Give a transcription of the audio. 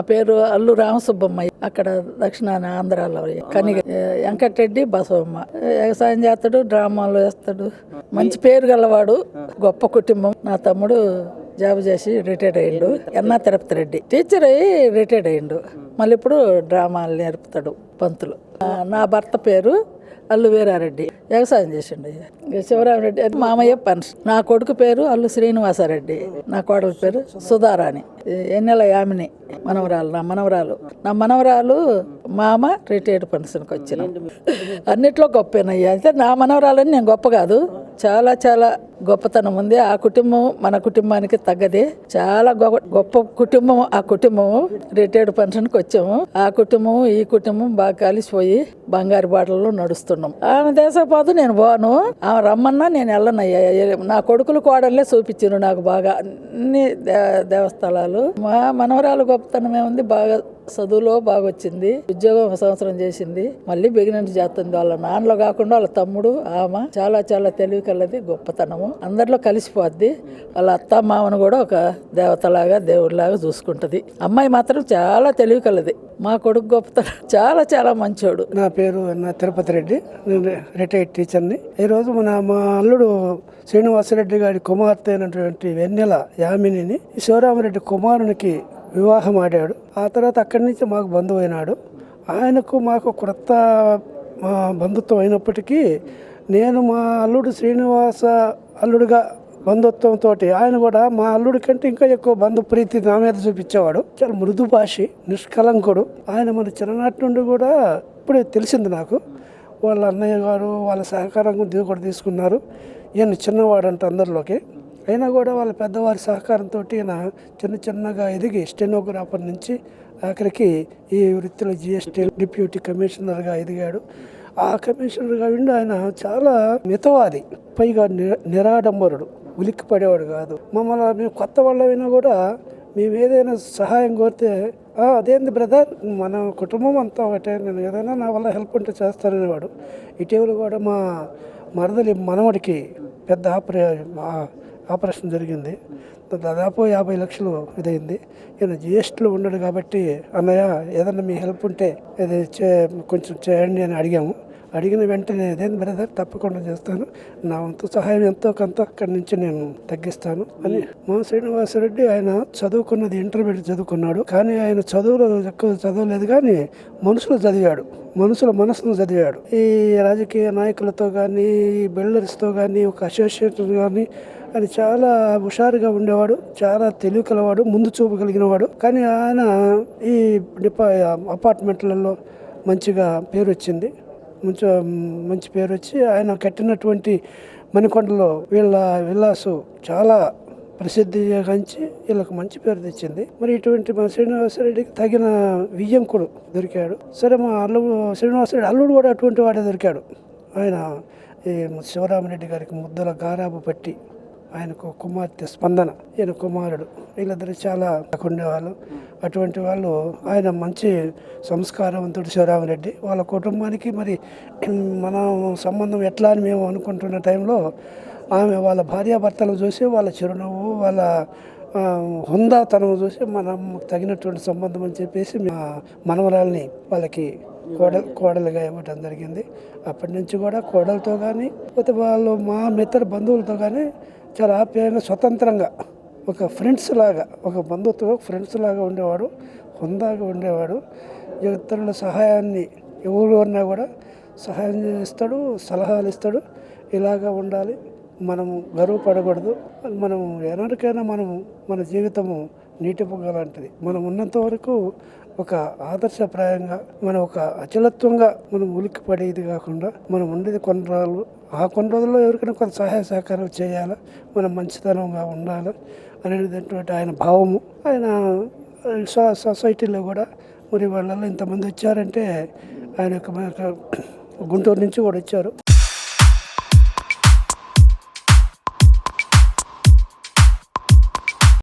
పేరు అల్లు రామసుబ్బమ్మయ్య అక్కడ దక్షిణాన ఆంధ్రాలో కనిగ వెంకటరెడ్డి బసవమ్మ. వ్యవసాయం చేస్తాడు డ్రామాలు వేస్తాడు. మంచి పేరు గలవాడు గొప్ప కుటుంబం. నా తమ్ముడు జాబ్ చేసి రిటైర్డ్ అయ్యిండు. ఎన్నా తిరుపతి రెడ్డి టీచర్ అయ్యి రిటైర్డ్ అయ్యిండు. మళ్ళీ ఇప్పుడు డ్రామాలు నేర్పుతాడు పంతులు. నా భర్త పేరు అల్లు వీరారెడ్డి. వ్యవసాయం చేసిండు. ఇక శివరామరెడ్డి అది మామయ్య పెన్షన్. నా కొడుకు పేరు అల్లు శ్రీనివాసారెడ్డి. నా కోడల పేరు సుధారాణి. ఎన్నెల యామిని? మనవరాలు నా మనవరాలు. నా మనవరాలు మామ రిటైర్డ్ పెన్షన్కి వచ్చిన. అన్నిట్లో గొప్పనయ్యా. అయితే నా మనవరాలని నేను గొప్ప కాదు. చాలా చాలా గొప్పతనం ఉంది. ఆ కుటుంబం మన కుటుంబానికి తగ్గది. చాలా గొప్ప గొప్ప కుటుంబం ఆ కుటుంబం. రిటైర్డ్ పెన్షన్కి వచ్చాము. ఆ కుటుంబం ఈ కుటుంబం బాగా కలిసిపోయి బంగారు బాటల్లో నడుస్తున్నాం. ఆమె దేశపోదు నేను పోను. ఆమె రమ్మన్నా నేను వెళ్ళనయ్యా నా కొడుకులు కోడళ్ళే చూపించారు నాకు బాగా. అన్ని దే- దేవస్థలాలు. మా మనవరాలు గొప్పతనం ఏముంది? బాగా చదువులో బాగా వచ్చింది ఉద్యోగం ఒక సంవత్సరం చేసింది. మళ్ళీ బిగినెంట్ చేస్తుంది. వాళ్ళ నాన్నలో కాకుండా వాళ్ళ తమ్ముడు ఆమె చాలా చాలా తెలివి కలది గొప్పతనము. అందరిలో కలిసిపోద్ది. వాళ్ళ అత్త మామను కూడా ఒక దేవతలాగా దేవుడిలాగా చూసుకుంటుంది. అమ్మాయి మాత్రం చాలా తెలివి కలది. మా కొడుకు గొప్పతనం చాలా చాలా మంచోడు. నా పేరు నా తిరుపతి రెడ్డి. నేను రిటైర్డ్ టీచర్ని. ఈరోజు మన మా అల్లుడు శ్రీనివాసరెడ్డి గారి కుమార్తె అయినటువంటి వెన్నెల యామినిని శివరామరెడ్డి కుమారునికి వివాహం ఆడాడు. ఆ తర్వాత అక్కడి నుంచి మాకు బంధువు అయినాడు. ఆయనకు మాకు క్రొత్త బంధుత్వం అయినప్పటికీ నేను మా అల్లుడు శ్రీనివాస అల్లుడుగా బంధుత్వంతో ఆయన కూడా మా అల్లుడి కంటే ఇంకా ఎక్కువ బంధు ప్రీతి నా మీద చూపించేవాడు. చాలా మృదు భాషి నిష్కలంకుడు. ఆయన మన చిన్ననాటి నుండి కూడా ఇప్పుడే తెలిసింది నాకు. వాళ్ళ అన్నయ్య గారు వాళ్ళ సహకారం కూడా కూడా తీసుకున్నారు. ఈయన చిన్నవాడంట అందరిలోకి. అయినా కూడా వాళ్ళ పెద్దవారి సహకారంతో ఈయన చిన్న చిన్నగా ఎదిగి స్టెనోగ్రాఫర్ నుంచి ఆఖరికి ఈ వృత్తిలో జిఎస్టీ డిప్యూటీ కమిషనర్గా ఎదిగాడు. ఆ కమిషనర్గా ఉండి ఆయన చాలా మితవాది. పైగా నిరాడంబరుడు ఉలిక్కి పడేవాడు కాదు. మమ్మల్ని మేము కొత్త వాళ్ళమైనా కూడా మేము ఏదైనా సహాయం కోరితే అదేంది బ్రదర్ మన కుటుంబం అంతా ఒకటే నేను ఏదైనా నా వల్ల హెల్ప్ ఉంటే చేస్తాననేవాడు ఇటీవల కూడా మా మరదలి మనవడికి పెద్ద ఆపరే ఆపరేషన్ జరిగింది. దాదాపు యాభై లక్షలు ఇదైంది. ఈయన జిఎస్టీలో ఉన్నాడు కాబట్టి అన్నయ్య ఏదన్నా మీ హెల్ప్ ఉంటే ఇది చే కొంచెం చేయండి అని అడిగాము. అడిగిన వెంటనే అదే బ్రదర్? తప్పకుండా చేస్తాను. నా వంతు సహాయం ఎంతో కొంత అక్కడి నుంచి నేను తగ్గిస్తాను అని మా శ్రీనివాసరెడ్డి ఆయన చదువుకున్నది ఇంటర్మీడియట్ చదువుకున్నాడు. కానీ ఆయన చదువులో ఎక్కువ చదవలేదు కానీ మనుషులు చదివాడు. మనుషుల మనసును చదివాడు. ఈ రాజకీయ నాయకులతో కానీ ఈ బిల్డర్స్తో కానీ ఒక అసోసియేషన్ కానీ అని చాలా హుషారుగా ఉండేవాడు. చాలా తెలివి కలవాడు ముందు చూపు కలిగిన వాడు కానీ ఆయన ఈ డిపా అపార్ట్మెంట్లలో మంచిగా పేరు వచ్చింది మంచి మంచి పేరు వచ్చి ఆయన కట్టినటువంటి మణికొండలో వీళ్ళ విల్లాసు చాలా ప్రసిద్ధిగాంచి వీళ్ళకి మంచి పేరు తెచ్చింది. మరి ఇటువంటి మా శ్రీనివాసరెడ్డికి తగిన వియ్యంకుడు దొరికాడు. సరే మా అల్లుడు శ్రీనివాసరెడ్డి అల్లుడు కూడా అటువంటి వాడే దొరికాడు. ఆయన ఈ శివరామరెడ్డి గారికి ముద్దల గారాబు పట్టి ఆయనకు కుమార్తె స్పందన. ఈయన కుమారుడు. వీళ్ళిద్దరు చాలా ఉండేవాళ్ళు అటువంటి వాళ్ళు ఆయన మంచి సంస్కారవంతుడు శివరామరెడ్డి. వాళ్ళ కుటుంబానికి మరి మన సంబంధం ఎట్లా అని మేము అనుకుంటున్న టైంలో ఆమె వాళ్ళ భార్యాభర్తలను చూసి వాళ్ళ చిరునవ్వు వాళ్ళ హుందాతనం చూసి మనం తగినటువంటి సంబంధం అని చెప్పేసి మా మనవరాల్ని వాళ్ళకి కోడలు కోడలుగా ఇవ్వటం జరిగింది. అప్పటి నుంచి కూడా కోడలతో కానీ పోతే వాళ్ళు మా మిత్ర బంధువులతో కానీ చాలా ఆప్యాయంగా స్వతంత్రంగా ఒక ఫ్రెండ్స్ లాగా ఒక బంధుత్వం ఫ్రెండ్స్ లాగా ఉండేవాడు హుందాగా ఉండేవాడు. ఇతరుల సహాయాన్ని ఎవరు ఉన్నా కూడా సహాయం చేస్తాడు సలహాలు ఇస్తాడు. ఇలాగా ఉండాలి. మనము గర్వపడకూడదు. మనం ఎన్నటికైనా మనము మన జీవితము నీటి పొగ లాంటిది. మనం ఉన్నంత వరకు ఒక ఆదర్శప్రాయంగా మనం ఒక అచలత్వంగా మనం ఉలిక్కి పడేది కాకుండా మనం ఉండేది కొన్ని రోజులు ఆ కొన్ని రోజుల్లో ఎవరికైనా కొంత సహాయ సహకారాలు చేయాలా? మనం మంచితనంగా ఉండాలి? అనేటువంటి ఆయన భావము. ఆయన సొసైటీలో కూడా మరి వాళ్ళలో ఇంతమంది వచ్చారంటే ఆయన యొక్క గుంటూరు నుంచి కూడా వచ్చారు.